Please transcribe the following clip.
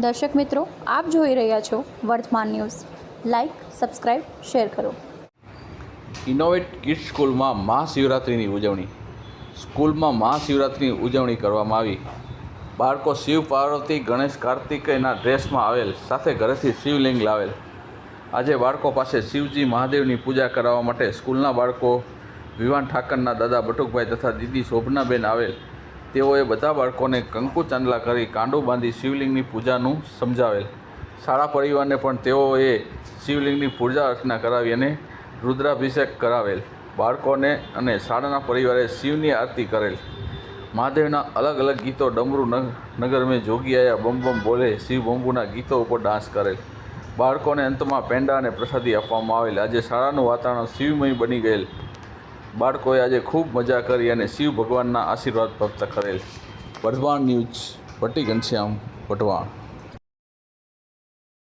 દર્શક મિત્રો, આપ જોઈ રહ્યા છો વર્તમાન ન્યૂઝ. લાઇક સબસ્ક્રાઈબ શેર કરો. ઇનોવેટ કિડ્સ સ્કૂલમાં મહાશિવરાત્રિની ઉજવણી. સ્કૂલમાં મહાશિવરાત્રિની ઉજવણી કરવામાં આવી. બાળકો શિવ, પાર્વતી, ગણેશ, કાર્તિકેયના ડ્રેસમાં આવેલ, સાથે ઘરેથી શિવલિંગ લાવેલ. આજે બાળકો પાસે શિવજી મહાદેવની પૂજા કરાવવા માટે સ્કૂલના બાળકો વિવાન ઠાકરના દાદા બટુકભાઈ તથા દીદી શોભનાબેન આવેલ. તેઓએ બધા બાળકોને કંકુ ચાંદલા કરી કાંડો બાંધી શિવલિંગની પૂજાનું સમજાવેલ. શાળા પરિવારને પણ તેઓએ શિવલિંગની પૂજા અર્ચના કરાવી અને રુદ્રાભિષેક કરાવેલ. બાળકોને અને શાળાના પરિવારે શિવની આરતી કરેલ. મહાદેવના અલગ અલગ ગીતો ડમરૂ નગર મેં જોગી આયા બમ બમ બોલે શિવ બંબુના ગીતો ઉપર ડાન્સ કરેલ. બાળકોને અંતમાં પેંડા અને પ્રસાદી આપવામાં આવેલ. આજે શાળાનું વાતાવરણ શિવમય બની ગયેલ. બાળકોએ આજે ખૂબ મજા કરી અને શિવ ભગવાનના આશીર્વાદ પ્રાપ્ત કરેલ. વઢવાણ ન્યૂઝ ભટ્ટી ઘનશ્યામ, વટવાણ.